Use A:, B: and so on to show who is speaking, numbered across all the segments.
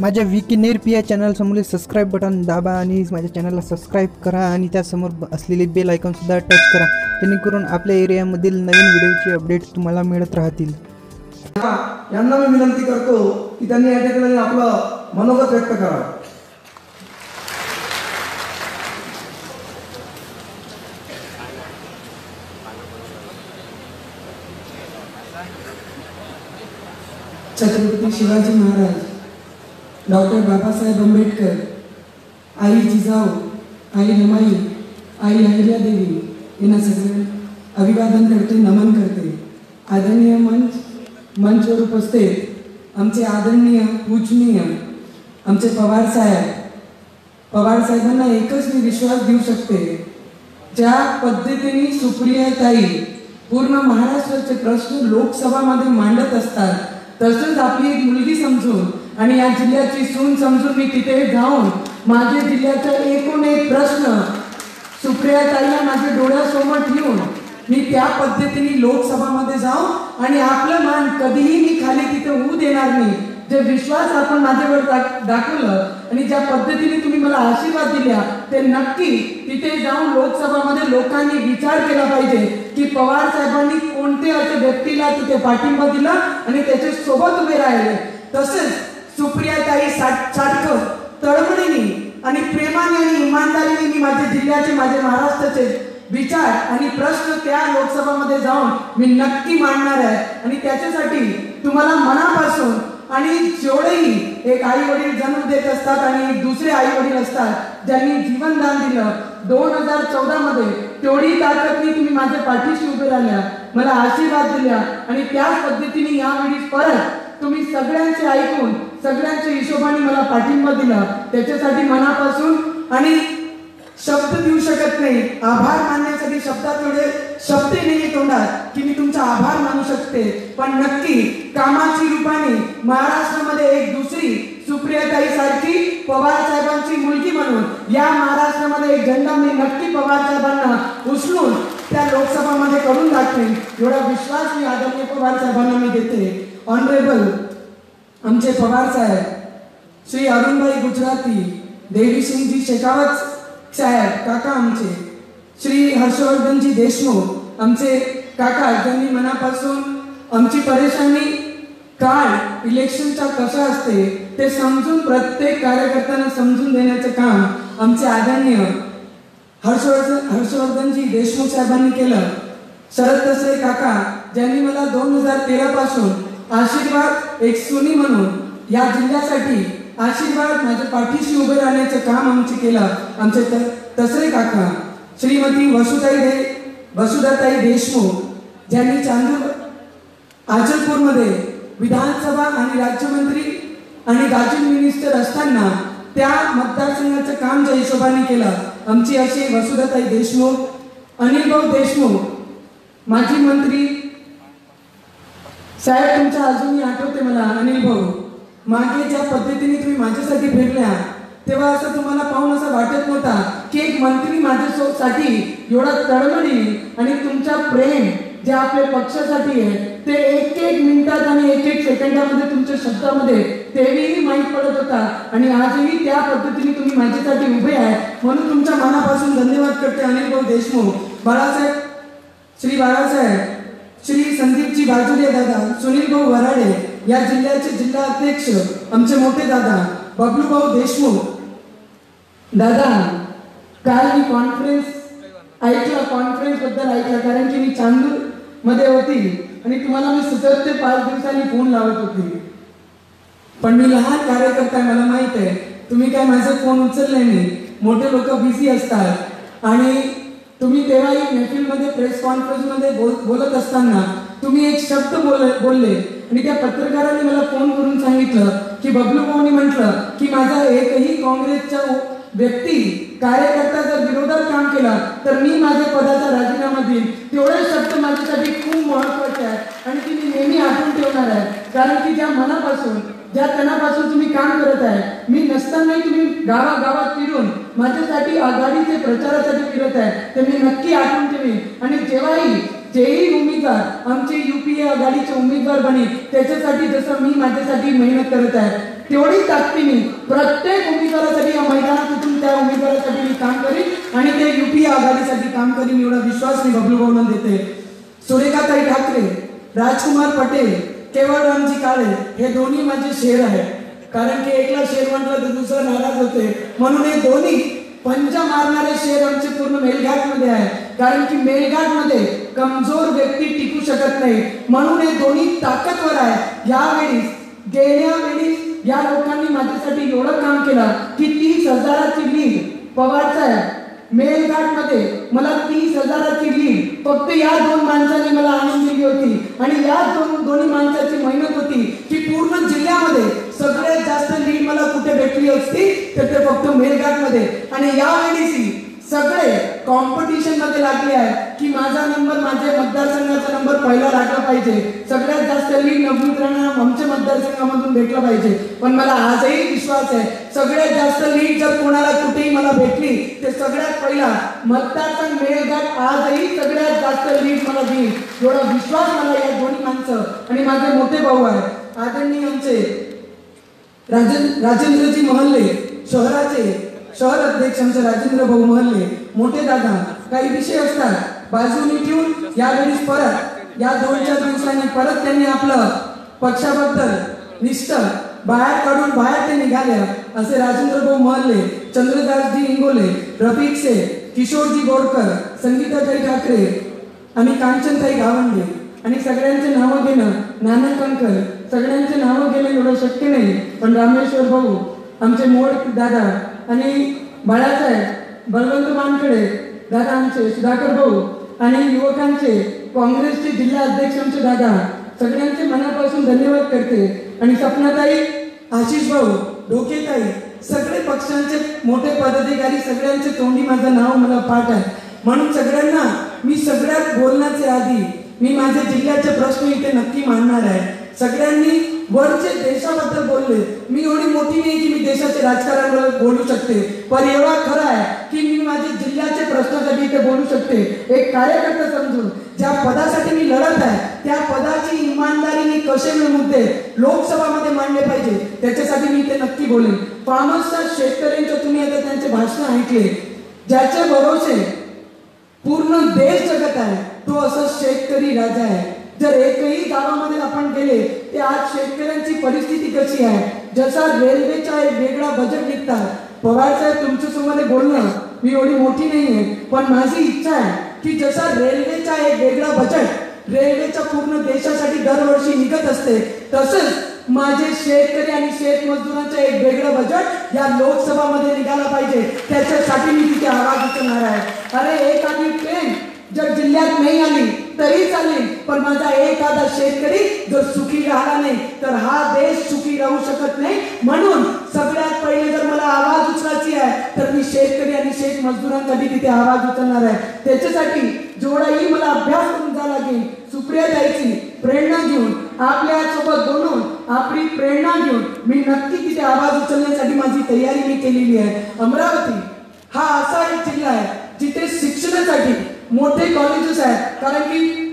A: माझ्या विकी नेरपी या चॅनलसमोर subscribe button दाबा आणि माझ्या चॅनलला सबस्क्राईब करा आणि त्यासमोर असलेले बेल आयकॉनसुद्धा टच करा जेणेकरून आपल्या एरियामधील नवीन व्हिडिओचे अपडेट तुम्हाला मिळत राहतील.
B: यांना मी विनंती करतो की त्यांनी या ठिकाणी आपलं मनोगत व्यक्त करावं.
C: छत्रपती शिवाजी महाराज डॉक्टर बाबासाहेब आंबेडकर आई जिजाऊ आई रमाई आई अहिल्यादेवी यांना सगळे अभिवादन करते नमन करते. आदरणीय मंच मंचवर उपस्थित आमचे आदरणीय पूजनीय आमचे पवार साहेब. पवार साहेबांना एकच मी विश्वास देऊ शकते ज्या पद्धतीने सुप्रिया ताई पूर्ण महाराष्ट्राचे प्रश्न लोकसभामध्ये मांडत असतात तसंच आपली एक मुलगी समजून आणि या जिल्ह्याची सून समजून मी तिथे जाऊन माझ्या जिल्ह्याचा एकूण एक प्रश्न सुप्रिया ताईला माझ्या डोळ्यासमोर ठेवून मी त्या पद्धतीने लोकसभामध्ये जाऊ आणि आपलं मान कधीही मी खाली तिथे होऊ देणार नाही. जे विश्वास आपण माझ्यावर दाख- दाखवलं आणि ज्या पद्धतीने तुम्ही मला आशीर्वाद दिल्या ते नक्की तिथे जाऊन लोकसभामध्ये लोकांनी विचार केला पाहिजे की पवार साहेबांनी कोणत्या व्यक्तीला तिथे पाठिंबा दिला आणि त्याच्या सोबत उभे राहिले. तसेच सुप्रिया ताई सारखं तळमळीने आणि प्रेमाने आणि इमानदारीने मी माझ्या जिल्ह्याचे माझे महाराष्ट्राचे विचार आणि प्रश्न त्या लोकसभामध्ये जाऊन मी नक्की मांडणार आहे. आणि त्याच्यासाठी तुम्हाला मनापासून आणि जेवढेही एक आई वडील जन्म देत असतात आणि दुसरे आई वडील असतात ज्यांनी जीवनदान दिलं दोन हजार चौदा मध्ये तेवढी ताकदनी तुम्ही माझ्या पाठीशी उभे राहिल्या मला आशीर्वाद दिल्या आणि त्याच पद्धतीने यावेळी परत तुम्ही सगळ्यांचे ऐकून सगळ्यांच्या हिशोबाने मला पाठिंबा दिला. त्याच्यासाठी मनापासून आणि शब्द देऊ शकत नाही. आभार मानण्यासाठी शब्दात एवढे शब्द नाही तोंडात की मी तुमचा आभार मानू शकते. पण नक्की कामाची रूपाने महाराष्ट्रामध्ये एक दुसरी सुप्रियाताई सारखी पवार साहेबांची मुलगी म्हणून या महाराष्ट्रामध्ये एक झेंडा मी नक्की पवार साहेबांना उचलून त्या लोकसभामध्ये करून दाखवेन एवढा विश्वास मी आदरणीय पवार साहेबांना मी देते. ऑनरेबल आमचे पवार साहेब श्री अरुणभाई गुजराती देवीसिंगजी शेखावत साहेब काका आमचे श्री हर्षवर्धनजी देशमुख आमचे काका ज्यांनी मनापासून आमची परेशानी काळ इलेक्शनचा कसा असते ते समजून प्रत्येक कार्यकर्त्यांना समजून देण्याचं काम आमचे आदरणीय हर्षवर्धन हर्षवर्धनजी देशमुख साहेबांनी केलं. शरद तसरे काका ज्यांनी मला दोन हजार तेरापासून आशीर्वाद एक सुनी म्हणून या जिल्ह्यासाठी आशीर्वाद माझ्या पाठीशी उभे राहण्याचं काम आमचे केलं. आमचे त- तसरे काका श्रीमती वसुताई दे वसुधाताई देशमुख ज्यांनी चांदूर आचलपूरमध्ये विधानसभा आणि राज्यमंत्री आणि गार्जन मिनिस्टर असताना त्या मतदारसंघाचं काम ज्या हिशोबाने केलं. आमची अशी वसुधाताई देशमुख अनिल भाऊ देशमुख माजी मंत्री साहेब तुमच्या अजूनही आठवते मला अनिल भाऊ. मागे ज्या पद्धतीने तुम्ही माझ्यासाठी फिरल्या तेव्हा असं तुम्हाला पाहून असं वाटत नव्हता की एक मंत्री माझ्यासाठी एवढा तळमळी आणि तुमचा प्रेम जे आपल्या पक्षासाठी आहे ते एक एक मिनिटात आणि एक एक सेकंदामध्ये तुमच्या शब्दामध्ये तेही माहीत पडत होता. आणि आजही त्या पद्धतीने तुम्ही माझ्यासाठी उभे आहे म्हणून तुमच्या मनापासून धन्यवाद करते अनिल भाऊ देशमुख. बाळासाहेब श्री बाळासाहेब. श्री संदीपजी बाजुले दादा सुनील भाऊ वराडे या जिल्ह्याचे जिल्हा अध्यक्ष आमचे मोठे दादा बबलू भाऊ देशमुख. दादा काल मी कॉन्फरन्स ऐकला कॉन्फरन्सबद्दल ऐकला कारण की मी चांदूरमध्ये होती आणि तुम्हाला मी सतत ते पाच दिवसांनी फोन लावत होती. पण मी लहान कार्यकर्ता मला माहीत आहे तुम्ही काय माझा फोन उचलले नाही. मोठे लोक बिझी असतात. आणि तुम्ही तेव्हा एक महफिलमध्ये प्रेस कॉन्फरन्समध्ये बोल बोलत असताना तुम्ही एक शब्द बोल बोलले. आणि त्या पत्रकाराने मला फोन करून सांगितलं की बबलू भाऊनी म्हटलं की माझा एकही काँग्रेसच्या व्यक्ती कार्यकर्ता जर विरोधात काम केला तर मी माझ्या पदाचा राजीनामा देईन. तेवढे शब्द माझ्यासाठी खूप महत्त्वाचे आहे आणि ती मी नेहमी आठवून ठेवणार आहे. कारण की ज्या मनापासून ज्या तणापासून तुम्ही काम करत आहे मी नसतानाही तुम्ही गावागावात फिरून माझ्यासाठी आघाडीचे प्रचारासाठी फिरत आहे ते मी नक्की आठवून ठेवीन. आणि जेव्हाही जेही उमेदवार आमचे युपीए आघाडीचे उमेदवार बने त्याच्यासाठी जसं मी माझ्यासाठी मेहनत करत आहे तेवढी ताकदीने प्रत्येक उमेदवारासाठी या मैदानात उठून त्या उमेदवारासाठी मी काम करीन आणि ते युपीए आघाडीसाठी काम करीन एवढा विश्वास मी बबलू भाऊना देते. सुरेखाताई ठाकरे राजकुमार पटेल केवळ रामजी काळे हे दोन्ही माझे शेर आहेत. कारण की एकला शेर म्हटलं तर दुसरा नाराज होते. म्हणून हे दोन्ही पंजा मारणारे शेर आमचे पूर्ण मेलघाटमध्ये आहे. कारण की मेलघाटमध्ये कमजोर व्यक्ती टिकू शकत नाही. म्हणून हे दोन्ही ताकदवर आहे. यावेळी गेल्यावेळी या लोकांनी माझ्यासाठी एवढं काम केलं की तीस हजाराची लीड पवारचा आहे. मेलघाटमध्ये मला तीस हजाराची लीड. फक्त या दोन माणसांनी मला आणून दिली होती. आणि या दोन दोन्ही माणसाची मेहनत होती की पूर्ण जिल्ह्यामध्ये सगळ्यात जास्त लीड मला कुठे भेटली असती तर ते फक्त मेलघाटमध्ये आणि यावेळी सगळे कॉम्पिटिशनमध्ये लागले आहे की माझा नंबर माझ्या मतदारसंघाचा नंबर पहिला लागला पाहिजे. सगळ्यात जास्त लीड नवनीत आमच्या मतदारसंघामधून भेटला पाहिजे. पण मला आजही विश्वास आहे सगळ्यात जास्त लीड जर कोणाला कुठेही मला भेटली ते सगळ्यात पहिला मतदारसंघ मेळघाट आजही सगळ्यात जास्त लीड मला देईल. एवढा विश्वास मला या दोन्ही माणसं आणि माझे मोठे भाऊ आहे आदरणीय आमचे राजन राजेंद्रजी महल्ले शहराचे शहर अध्यक्ष आमचे राजेंद्र भाऊ महल्ले मोठे दादा काही विषय असतात. बाजूने ठेवून यावेळी परत या दोन चार दिवसांनी परत त्यांनी आपलं पक्षाबद्दल निष्ठ बाहेर काढून बाहेर ते निघाल्या असे राजेंद्र भाऊ महल्ले चंद्रदासजी इंगोले रफिक से किशोरजी गोडकर संगीताताई ठाकरे आणि कांचनताई गावंडे. आणि सगळ्यांचे नावं घेणं नाना कंकर सगळ्यांचे नावं घेणं एवढं शक्य नाही. पण रामेश्वर भाऊ आमचे मोड दादा आणि बाळासाहेब बलवंत मानकडे दादा आमचे सुधाकर भाऊ आणि युवकांचे काँग्रेसचे जिल्हा अध्यक्ष आमचे दादा सगळ्यांचे मनापासून धन्यवाद करते. आणि सपनाताई आशिष भाऊ डोकेताई सगळे पक्षांचे मोठे पदाधिकारी सगळ्यांचे तोंडी माझं नाव मला पाठ आहे. म्हणून सगळ्यांना मी सगळ्यात बोलण्याचे आधी मी माझ्या जिल्ह्याचे प्रश्न इथे नक्की मांडणार आहे. सगळ्यांनी वरचे देशाबद्दल बोलले. मी एवढी मोठी नाही की मी देशाचे राजकारण बोलू शकते. पण एवढा खरं आहे की मी माझ्या जिल्ह्याचे प्रश्नासाठी इथे बोलू शकते. एक कार्यकर्ता समजून ज्या पदासाठी मी लढत आहे त्या पदाची इमानदारीने कसे मी मुद्दे लोकसभामध्ये मांडले पाहिजे. त्याच्यासाठी मी इथे नक्की बोलेन. फार्मर्सच्या शेतकऱ्यांच्या तुम्ही आता त्यांचे भाषण ऐकले. ज्याचे भरोसे पूर्ण देश जगत आहे तो असा शेतकरी राजा आहे. जर एकही गावामध्ये आपण गेले ते आज शेतकऱ्यांची परिस्थिती कशी आहे? जसा रेल्वेचा एक वेगळा बजेट निघतात. पवार साहेब तुमच्यासमोर बोलणं मी एवढी मोठी नाहीये पण माझी इच्छा आहे की जसा रेल्वेचा एक वेगळा बजेट रेल्वेच्या पूर्ण देशासाठी दरवर्षी निघत असते तसंच माझे शेतकरी आणि शेतमजदुरांचं एक वेगळं बजेट या लोकसभामध्ये निघाला पाहिजे. त्याच्यासाठी मी तिथे आवाज उचलणार आहे. अरे एक आणि ट्रेन जर जिल्ह्यात नाही आली तरी चालेल. पण माझा एखादा शेतकरी जर सुखी राहिला नाही तर हा देश सुखी राहू शकत नाही. म्हणून सगळ्यात पहिले जर मला आवाज उचलायची आहे तर मी शेतकरी आणि शेत मजदुरांसाठी तिथे आवाज उचलणार आहे. त्याच्यासाठी जेवढाही मला अभ्यास करून जावं लागेल सुप्रिया जायची प्रेरणा घेऊन आपल्यासोबत बोलून आपली प्रेरणा घेऊन मी नक्की तिथे आवाज उचलण्यासाठी माझी तयारी मी केलेली आहे. अमरावती हा असा एक जिल्हा आहे जिथे शिक्षणासाठी मोठे कॉलेजेस आहेत. कारण की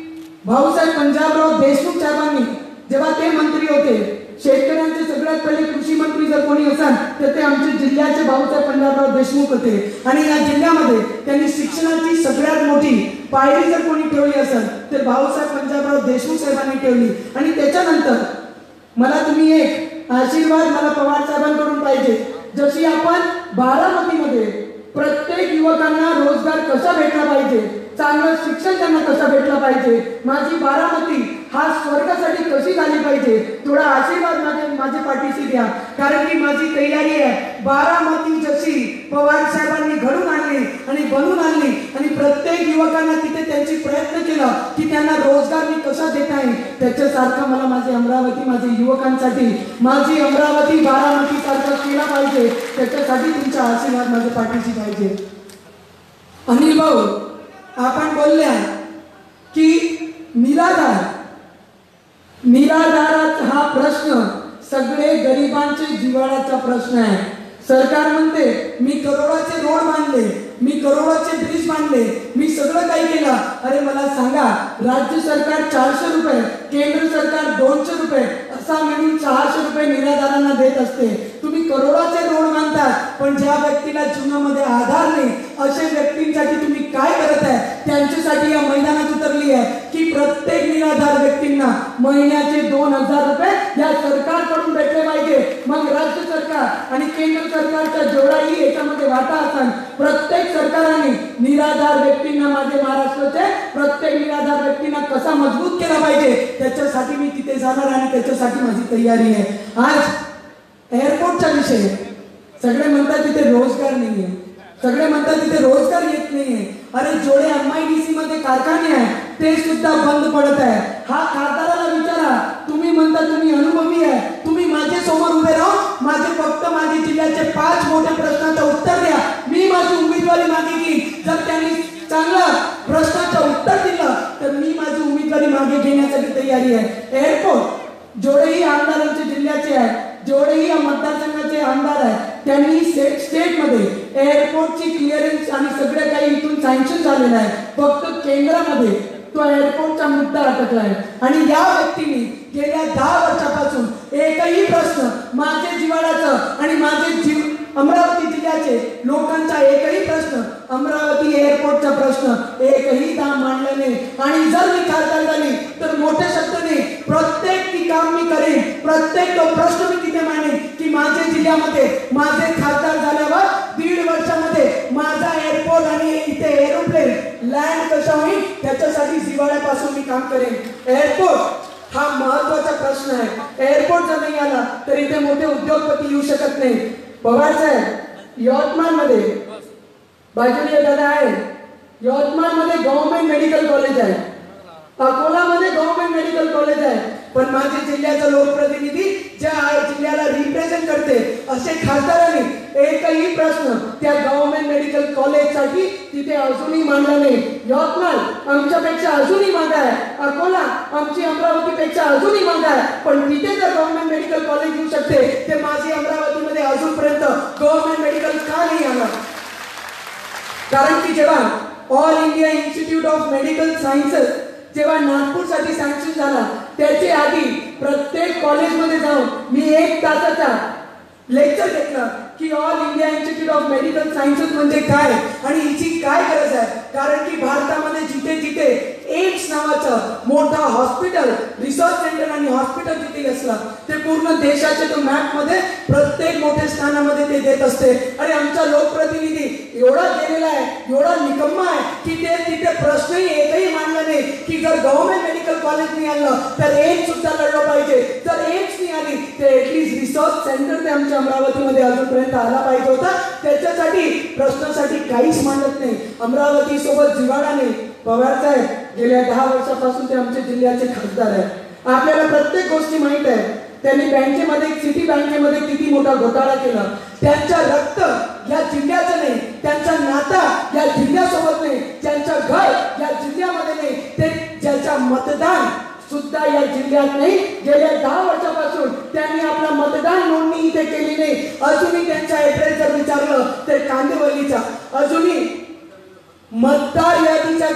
C: भाऊसाहेब पंजाबराव देशमुख साहेबांनी जेव्हा ते मंत्री होते शेतकऱ्यांचे सगळ्यात पहिले कृषी मंत्री जर कोणी असाल तर ते आमचे जिल्ह्याचे भाऊसाहेब पंजाबराव देशमुख होते. आणि या जिल्ह्यामध्ये त्यांनी शिक्षणाची सगळ्यात मोठी पायरी जर कोणी ठेवली असेल तर भाऊसाहेब पंजाबराव देशमुख साहेबांनी ठेवली. आणि त्याच्यानंतर मला तुम्ही एक आशीर्वाद मला पवार साहेबांकडून पाहिजे. जशी आपण बारामतीमध्ये प्रत्येक युवकांना रोजगार कसा भेटला पाहिजे चांगलं शिक्षण त्यांना कसं भेटलं पाहिजे? माझी बारामती हा स्वर्गासाठी कशी झाली पाहिजे? थोडा आशीर्वाद माझ्या माझ्या पाठीशी द्या. कारण की माझी तयारी आहे. बारामती जशी पवार साहेबांनी घडून आणली आणि बनून आणली आणि प्रत्येक युवकांना तिथे त्यांची प्रयत्न केला की त्यांना रोजगार मी कसा देता येईल? त्याच्यासारखं मला माझी अमरावती माझ्या युवकांसाठी माझी अमरावती बारामती सारखं केला पाहिजे. त्याच्यासाठी तुमचा आशीर्वाद माझ्या पाठीशी पाहिजे. अनिल भाऊ आपण बोलल्या की निराधार. निराधाराचा हा प्रश्न सगळे गरिबांचे जिव्हाळ्याचा प्रश्न आहे. सरकार म्हणते मी करोडाचे रोड बांधले मी करोडाचे ब्रिज बांधले मी सगळं काही केलं. अरे मला सांगा राज्य सरकार चारशे रुपये केंद्र सरकार दोनशे रुपये असा मिळून सहाशे रुपये निराधारांना देत असते तुम्ही करोडाचे रोड बांधतात पण ज्या व्यक्तीला जीवनामध्ये आधार नाही अशा व्यक्तींसाठी तुम्ही काय करत आहे त्यांच्यासाठी या मैदानात उतरली आहे की प्रत्येक निराधार व्यक्तींना महिन्याचे दोन हजार रुपये या सरकारकडून भेटले पाहिजे मग राज्य सरकार आणि केंद्र सरकारचा जेवढाही याच्यामध्ये वाटा असाल प्रत्येक सरकाराने निराधार व्यक्तींना माझे महाराष्ट्राचे प्रत्येक निराधार व्यक्तींना कसा मजबूत केला पाहिजे त्याच्यासाठी मी तिथे जाणार आणि त्याच्यासाठी माझी तयारी आहे आज एअरपोर्टचा विषय आहे. सगळे म्हणतात तिथे रोजगार नाहीये सगळे म्हणतात तिथे रोजगार येत नाहीये अरे जोडे मध्ये कारखाने आहे ते सुद्धा बंद पडत आहे. हा खासदाराला विचारा तुम्ही म्हणता तुम्ही अनुभवी आहे. तुम्ही माझ्यासमोर उभे राहून माझे फक्त माझे जिल्ह्याचे पाच मोठे प्रश्नाचं उत्तर द्या. मी माझी उमेदवारी मागे घेईन जर त्यांनी चांगलं प्रश्नाचं उत्तर दिलं तर मी माझी उमेदवारी मागे घेण्यासाठी तयारी आहे. एअरपोर्ट जेवढेही आमदारांचे जिल्ह्याचे आहे जेवढेही या मतदारसंघाचे आमदार आहे त्यांनी स्टेटमध्ये एअरपोर्टची क्लिअरन्स आणि सगळं काही इथून सँक्शन झालेलं आहे. फक्त केंद्रामध्ये तो एअरपोर्टचा मुद्दा अटकला आहे. आणि या व्यक्तीने गेल्या दहा वर्षापासून एकही प्रश्न माझे जिवाळाचं आणि माझे जीव अमरावती जिल्ह्याचे लोकांचा एकही प्रश्न अमरावती एअरपोर्टचा प्रश्न एकही दाम मांडला नाही. आणि जर मी खासदार झाली तर मोठ्या शब्दाने प्रत्येक ती काम मी करेन. प्रत्येक तो प्रश्न मी तिथे मांडेन. जिल्ह्यामध्ये माझे खासदार झाल्यावर दीड वर्षामध्ये माझा एअरपोर्ट आणि इथे एरोप्लेन लँड कशा होईल त्याच्यासाठी जिवाळ्यापासून मी काम करेन. एअरपोर्ट हा महत्त्वाचा प्रश्न आहे. एअरपोर्ट जर नाही आला तर इथे मोठे उद्योगपती येऊ शकत नाही. पवार साहेब यवतमाळमध्ये बाजूला दादा आहे. यवतमाळमध्ये गव्हर्नमेंट मेडिकल कॉलेज आहे. अकोलामध्ये गव्हर्नमेंट मेडिकल कॉलेज आहे. पण माझे जिल्ह्याचा लोकप्रतिनिधी असे खासदारांनी एकही प्रश्न त्या गव्हर्नमेंट मेडिकल कॉलेजसाठी तिथे अजूनही मांडला नाही. यवतमाळ आमच्यापेक्षा अजूनही माग आहे. अकोला आमची अमरावतीपेक्षा अजूनही माग आहे. पण तिथे जर गव्हर्नमेंट मेडिकल कॉलेज येऊ शकते ते माझी अमरावतीमध्ये अजूनपर्यंत गव्हर्नमेंट मेडिकल का नाही आलं कारण की जेव्हा all India institute of medical sciences जेव्हा नागपूरसाठी सँक्शन झाला त्याच्या आधी प्रत्येक कॉलेजमध्ये जाऊन मी एक तासाचा लेक्चर घेतलं की all India institute of medical sciences म्हणजे काय? आणि हिची काय गरज आहे? कारण की भारतामध्ये जिथे जिथे असलं मोठा हॉस्पिटल रिसर्च सेंटर आणि हॉस्पिटल जिथे असलं ते पूर्ण देशाच्या तो मॅपमध्ये प्रत्येक मोठ्या स्थानामध्ये ते देत असते. आणि आमचा लोकप्रतिनिधी एवढा गेलेला आहे एवढा निकम्मा आहे की ते तिथे प्रश्नही एकही मानला नाही की जर गव्हर्नमेंट मेडिकल कॉलेज नाही आलं तर एम्स सुद्धा लढलं पाहिजे. जर एम्स नाही आली तर एटलीस्ट रिसर्च सेंटर ते आमच्या अमरावतीमध्ये अजूनपर्यंत आला पाहिजे होता. त्याच्यासाठी प्रश्नासाठी काहीच मांडत नाही. अमरावती सोबत जिवाडा नाही. पवार साहेब गेल्या दहा वर्षापासून ते आमच्या जिल्ह्याचे खासदार आहेत. आपल्याला प्रत्येक गोष्टी माहीत आहे त्यांनी बँकेमध्ये सिटी बँकेमध्ये किती मोठा घोटाळा केला. त्यांचा रक्त या जिल्ह्याचं नाही त्यांचा नाता या जिल्ह्यासोबत नाही त्यांचं घर या जिल्ह्यामध्ये नाही. ते ज्याचा मतदान सुद्धा या जिल्ह्यात नाही. गेल्या दहा वर्षापासून त्यांनी आपला मतदान नोंदणी इथे केली नाही. अजूनही त्यांचा ऍड्रेस जर विचारलं तर कांदिवलीचा. अजूनही मतदार यादीच्या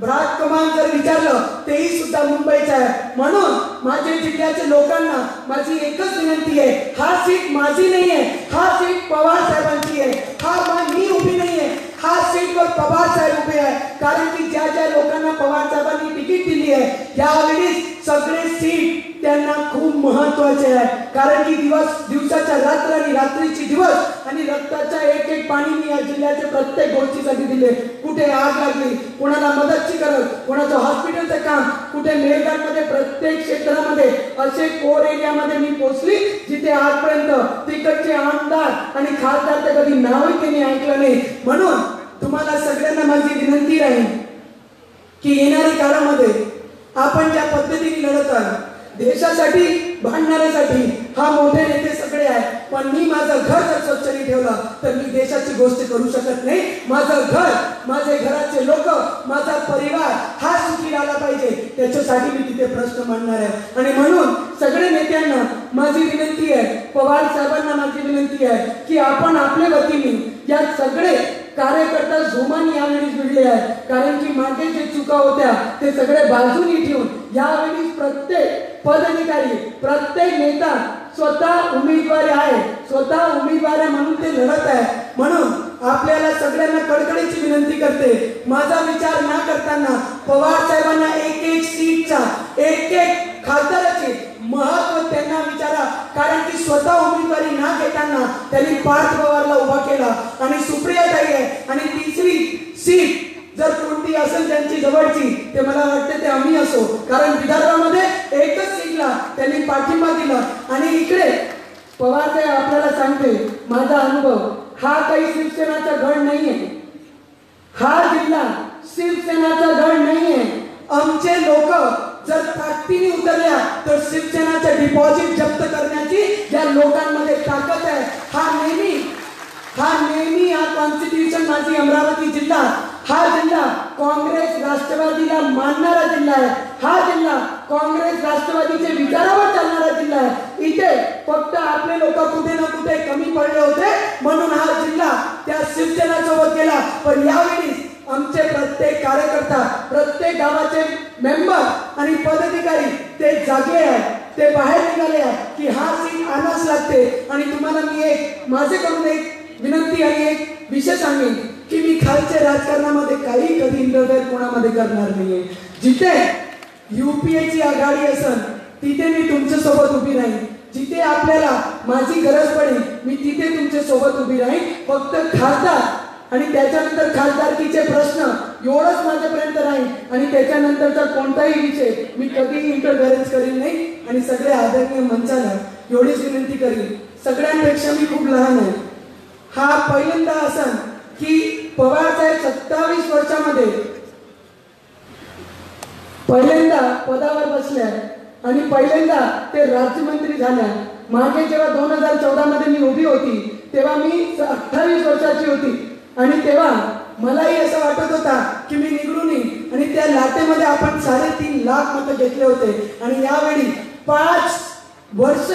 C: भ्रात क्रमांक जर विचारलं तेही सुद्धा मुंबईचं आहे. म्हणून माझ्या जिल्ह्याच्या लोकांना माझी एकच विनंती आहे हा सीट माझी नाही आहे हा सीट पवार साहेबांची आहे. हा मी उभी नाही आहे हा सीटवर पवार साहेब उभे आहे. कारण की ज्या ज्या लोकांना पवार साहेबांनी तिकीट दिली आहे यावेळी सगळे सीट त्यांना खूप महत्त्वाचे आहे. कारण की दिवस दिवसाच्या रात्र आणि रात्रीची दिवस आणि रक्ताच्या एक एक पाणी मी या जिल्ह्याच्या प्रत्येक गोष्टीसाठी दिले. कुठे आग लागली कोणाला मदतची गरज कोणाचं हॉस्पिटलचं काम कुठे मेळघाटमध्ये प्रत्येक क्षेत्रामध्ये असे कोर एरियामध्ये मी पोहोचली जिथे आजपर्यंत तिकडचे आमदार आणि खासदार तर कधी नावही त्यांनी ऐकलं नाही. म्हणून तुम्हाला सगळ्यांना माझी विनंती राहील की येणाऱ्या काळामध्ये आपण ज्या पद्धतीने लढत आहात देशासाठी भांडणाऱ्यासाठी. हा मोठे नेते सगळे आहेत. पण मी माझं घर जर स्वच्छ नाही ठेवलं तर मी देशाची गोष्ट करू शकत नाही. माझं घर माझे घराचे लोक माझा परिवार हा सुखी राहिला पाहिजे. त्याच्यासाठी मी तिथे प्रश्न मांडणार आहे. आणि म्हणून सगळे नेत्यांना माझी विनंती आहे पवार साहेबांना माझी विनंती आहे की आपण आपल्या वतीने या सगळे कार्यकर्ता जोमाने यावेळी भिडले आहे कारण की मागे जे चुका होत्या ते सगळे बाजूनी ठेवून यावेळी प्रत्येक पदाधिकारी प्रत्येक नेता स्वतः उमेदवारी आहे. स्वतः उमेदवार म्हणून ते लढत आहे. म्हणून आपल्याला सगळ्यांना कडकडीची विनंती करते. माझा विचार न करताना पवार साहेबांना एक एक सीटचा एक एक खासदाराचे महत्त्व त्यांना विचारा. कारण की स्वतः उमेदवारी ना घेताना त्यांनी पार्थ पवारला उभा केला. आणि सुप्रिया ताई आहे. आणि तिसरी सीट जर कोणती असेल त्यांची जवळची ते मला वाटते ते आम्ही असो. कारण विदर्भामध्ये पाठिंबा दिला. आणि इकडे पवार साहेब आपल्याला सांगते माझा अनुभव हा काही शिवसेनाचा गड नाहीये. हा जिल्हा शिवसेनाचा गड नाहीये. आमचे लोक जर ताकदीने उतरल्या तर शिवसेनाचे डिपॉझिट जप्त करण्याची या लोकांमध्ये ताकद आहे. हा नेहमी हा नेहमी हा कॉन्स्टिट्यूशन माझी अमरावती जिल्हा हा जिल्हा काँग्रेस राष्ट्रवादीला मानणारा जिल्हा आहे. हा जिल्हा आपले लोक कुठे ना कुठे कमी पडले होते. म्हणून हा जिल्हा त्या शिवसेनासोबत गेला. पण यावेळी आमचे प्रत्येक कार्यकर्ता प्रत्येक गावाचे मेंबर आणि पदाधिकारी ते जागे आहेत. ते बाहेर निघाले आहेत की हा सीट आणाच लागते. आणि तुम्हाला मी एक माझेकडून एक विनंती आणि एक विषय सांगेन की मी खालच्या राजकारणामध्ये काही कधी इंटरफेअर कोणामध्ये करणार नाहीये. जिथे युपीएची आघाडी असेल तिथे मी तुमच्यासोबत उभी राहीन. जिथे आपल्याला माझी गरज पडेल मी तिथे तुमच्यासोबत उभी राहीन. फक्त खासदार आणि त्याच्यानंतर खासदारकीचे प्रश्न एवढंच माझ्यापर्यंत राहील आणि त्याच्यानंतरचा कोणताही विषय मी कधीही इंटरफेरन्स करीन नाही आणि सगळे आदरणीय मंचाला एवढीच विनंती करीन. सगळ्यांपेक्षा मी खूप लहान आहे. हा पहिल्यांदा असा की पवार साहेब सत्तावीस वर्षामध्ये पहिल्यांदा पदावर बसल्या आणि पहिल्यांदा ते राज्यमंत्री झाल्या. मागे जेव्हा दोन हजार चौदा मध्ये मी उभी होती तेव्हा मी अठ्ठावीस वर्षाची होती. आणि तेव्हा मलाही असं वाटत होता की मी निवडून येईन. आणि त्या लाटेमध्ये आपण साडेतीन लाख मतं घेतले होते. आणि यावेळी पाच वर्ष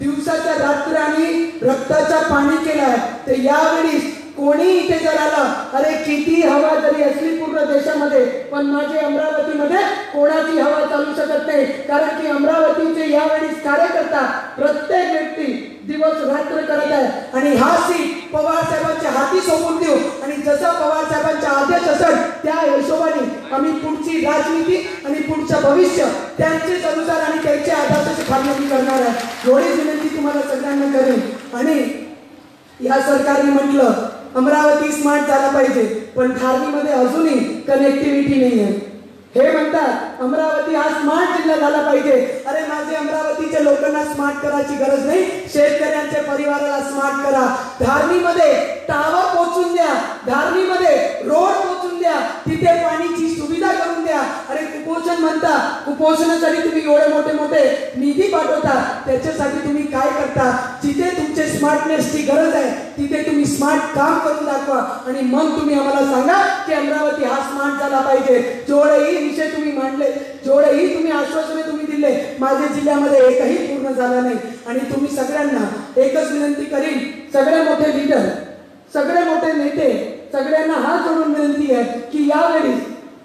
C: दिवसाच्या रात्र आणि रक्ताचा पाणी केलाय ते यावेळी कोणी इथे जर आलं अरे किती हवा जरी असली पूर्ण देशामध्ये पण माझी अमरावतीमध्ये कोणाची हवा चालू शकत नाही. कारण की अमरावतीचे यावेळीस कार्यकर्ता प्रत्येक व्यक्ती दिवस रात्र करत आहे. आणि हा सीट पवार साहेबांच्या हाती सोपून देऊ. आणि जसा पवार साहेबांचा आदेश असेल त्या हिशोबाने आम्ही पुढची राजनीती आणि पुढचं भविष्य त्यांचेच अनुसार आणि त्यांच्या आदर्शाची खाली करणार आहे. एवढीच विनंती तुम्हाला सगळ्यांना करेन. आणि या सरकारने म्हटलं अमरावती स्मार्ट झाला पाहिजे. पण धारणीमध्ये अजूनही कनेक्टिव्हिटी नाही आहे हे म्हणतात अमरावती हा स्मार्ट जिल्हा झाला पाहिजे. अरे माझे अमरावतीच्या लोकांना स्मार्ट करायची गरज नाही. शेतकऱ्यांच्या परिवाराला स्मार्ट करा. धारणीमध्ये टावर पोचून द्या. धारणीमध्ये रोड पोचून द्या. तिथे पाणीची सुविधा करून द्या. अरे कुपोषण म्हणता. कुपोषणासाठी तुम्ही एवढे मोठे मोठे निधी पाठवता. त्याच्यासाठी तुम्ही काय करता? जिथे तुमचे स्मार्टनेसची गरज आहे तिथे तुम्ही स्मार्ट काम करून दाखवा. आणि मग तुम्ही आम्हाला सांगा की अमरावती हा स्मार्ट झाला पाहिजे. जेवढेही विषय तुम्ही मांडले जेवढेही तुम्ही आश्वासने तुम्ही दिले माझ्या जिल्ह्यामध्ये एकही पूर्ण झाला नाही. आणि तुम्ही सगळ्यांना एकच विनंती करीन सगळे मोठे लीडर सगळे मोठे नेते सगळ्यांना हा जोडून विनंती आहे की यावेळी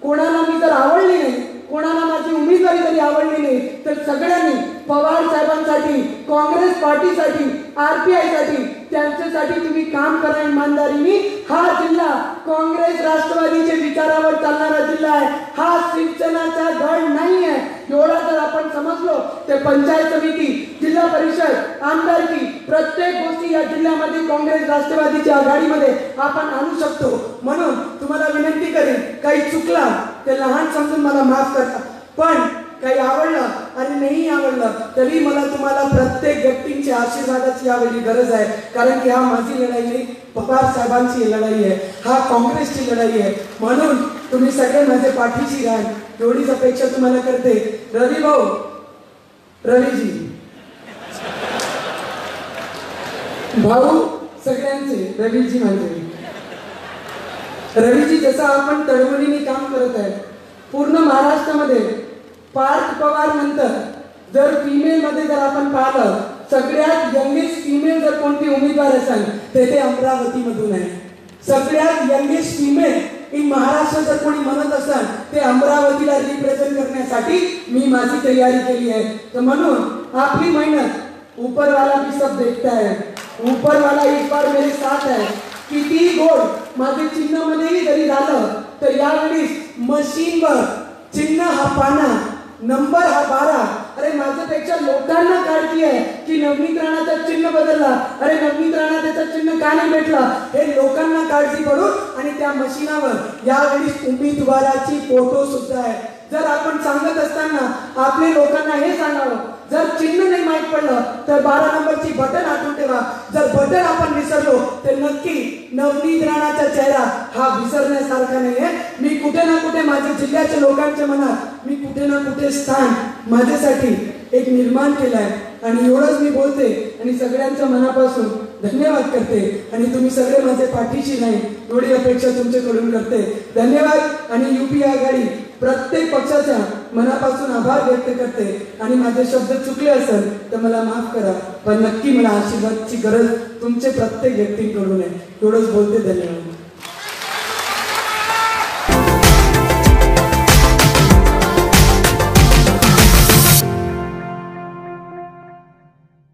C: कोणाला मी जर आवडली नाही कोणाला माझी उमेदवारी जरी आवडली नाही तर सगळ्यांनी पवार साहेबांसाठी काँग्रेस पार्टीसाठी आरपीआयसाठी त्यांच्यासाठी तुम्ही काम करा इमानदारीने हा जिल्हा काँग्रेस राष्ट्रवादीच्या विचारावर चालणारा जिल्हा आहे. हा शिक्षणाचा धड नाही आहे एवढा जर आपण समजलो ते पंचायत समिती जिल्हा परिषद आमदारकी प्रत्येक गोष्टी या जिल्ह्यामध्ये काँग्रेस राष्ट्रवादीच्या आघाडीमध्ये आपण आणू शकतो. म्हणून तुम्हाला विनंती करेन काही चुकला ते लहान समजून मला माफ करता. पण काही आवडलं? आणि नाही आवडलं. तरी मला तुम्हाला प्रत्येक व्यक्तींच्या आशीर्वादाची यावेळी गरज आहे. कारण की हा माझी लढाई नाही पवार साहेबांची लढाई आहे. हा काँग्रेसची लढाई आहे. म्हणून तुम्ही सगळे माझे पाठीशी राहा एवढीच अपेक्षा तुम्हाला करते. रवी भाऊ. रवीजी. भाऊ सगळ्यांचे. रवीजी म्हणजे. रवीजी जसं आपण तळमळीने काम करत आहे पूर्ण महाराष्ट्रामध्ये पार्थ पवार नंतर जर फिमेल मध्ये जर आपण पाहिलं सगळ्यात यंगेस्ट फिमेल जर कोणती उमेदवार असेल ते ते अमरावती मधून आहे. सगळ्यात यंगेस्ट फिमेल इन महाराष्ट्र जर कोणी म्हणत असाल ते अमरावतीला रिप्रेझेंट करण्यासाठी मी माझी तयारी केली आहे. तर म्हणून आपली मेहनत उपरवाला मी भी सब देखता है. उपरवाला एक बार मेरे साथ है. किती गोड माझे चिन्ह मध्येही जरी झालं तर यावेळी मशीनवर चिन्ह हा पाना नंबर हा बारा. अरे माझ्यापेक्षा लोकांना काळजी आहे की नवनीत राणाचा चिन्ह बदलला. अरे नवनीत राणा त्याचं चिन्ह का नाही भेटला? हे लोकांना काळजी पडून आणि त्या मशीनावर यावेळी उमेदवाराची फोटो सुद्धा आहे. जर आपण सांगत असताना आपले लोकांना हे सांगावं जर चिन्ह नाही माहीत पडलं तर बारा नंबरची बटन आठवून ठेवा. जर बटन आपण विसरलो तर नक्की नवनीत राणाचा चेहरा हा विसरण्यासारखा नाहीये. मी कुठे ना कुठे माझ्या जिल्ह्याच्या लोकांच्या मनात मी कुठे ना कुठे स्थान माझ्यासाठी एक निर्माण केलाय. आणि एवढंच मी बोलते आणि सगळ्यांच्या मनापासून धन्यवाद करते. आणि तुम्ही सगळे माझे पाठीशी नाही एवढी अपेक्षा तुमच्याकडून करते. धन्यवाद आणि युपी आघाडी प्रत्येक पक्षाच्या मनापासून आभार व्यक्त करते आणि माझे शब्द चुकले असेल तर मला माफ करा. पण नक्की मला आशीर्वादची गरज तुमचे प्रत्येक व्यक्तींकडून आहे. एवढंच बोलते धन्यवाद.